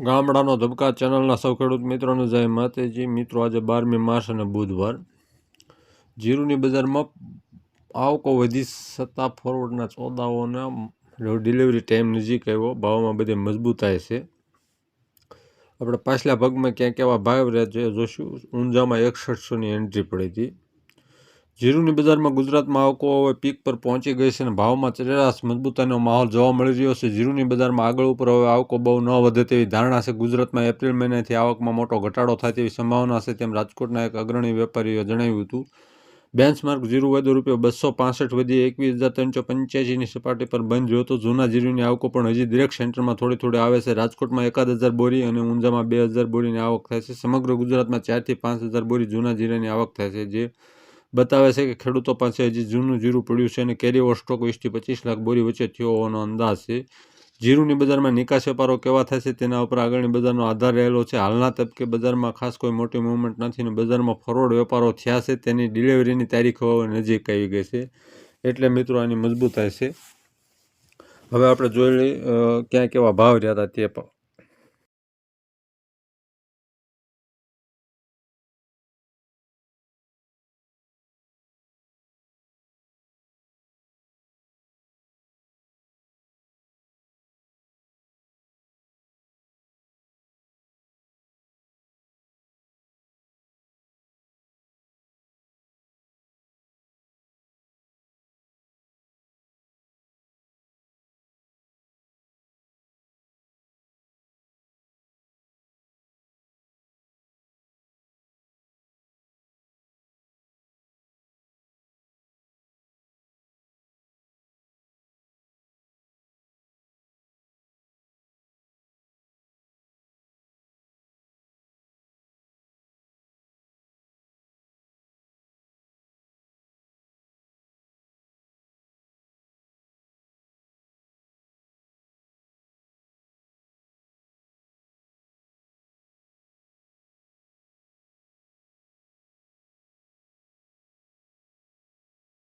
ગામડાનો ધબકા ચેનલના સૌ ખેડૂત મિત્રોને જય માતેજી. મિત્રો, આજે બારમી માર્ચ અને બુધવાર. જીરુની બજારમાં આવકો વધી સત્તા ફોરવર્ડના ચોદાઓના ડિલિવરી ટાઈમ નજીક આવ્યો. ભાવમાં બધે મજબૂતાય છે. આપણે પાછલા ભાગમાં ક્યાંક એવા ભાવ રહ્યા છે, જોશું. ઊંઝામાં એકસઠસોની એન્ટ્રી પડી હતી. જીરુની બજારમાં ગુજરાતમાં આવકો હવે પીક પર પહોંચી ગઈ છે અને ભાવમાં સરેરાશ મજબૂતાનો માહોલ જોવા મળી રહ્યો છે. જીરુની બજારમાં આગળ ઉપર હવે આવકો બહુ ન વધે તેવી ધારણા છે. ગુજરાતમાં એપ્રિલ મહિનાથી આવકમાં મોટો ઘટાડો થાય તેવી સંભાવના છે, તેમ રાજકોટના એક અગ્રણી વેપારીએ જણાવ્યું હતું. બેન્ચમાર્ક જીરુ વધુ રૂપિયો બસો પાસઠ વધી એકવીસ હજાર ત્રણસો પંચ્યાસીની સપાટી પર બંધ રહ્યો હતો. જૂના જીરુની આવકો પણ હજી દરેક સેન્ટરમાં થોડી થોડી આવે છે. રાજકોટમાં એકાદ હજાર બોરી અને ઊંઝામાં બે હજાર બોરીની આવક થાય છે. સમગ્ર ગુજરાતમાં ચારથી પાંચ હજાર બોરી જૂના જીરાની આવક થાય છે, જે બતાવે છે કે ખેડૂતો પાસે હજી જૂનું જીરું પડ્યું છે અને કેરી ઓવર સ્ટોક વીસથી પચીસ લાખ બોરી વચ્ચે થયો હોવાનો અંદાજ છે. જીરુની બજારમાં નિકાસ વેપારો કેવા થાય છે તેના ઉપર આગળની બજારનો આધાર રહેલો છે. હાલના તબકે બજારમાં ખાસ કોઈ મોટી મૂવમેન્ટ નથી અને બજારમાં ફરોડ વેપારો થયા છે. તેની ડિલિવરીની તારીખો નજીક આવી ગઈ છે. એટલે મિત્રો આની મજબૂતાઈ છે. હવે આપણે જોઈ લઈએ ક્યાં કેવા ભાવ રહ્યા હતા તે પણ.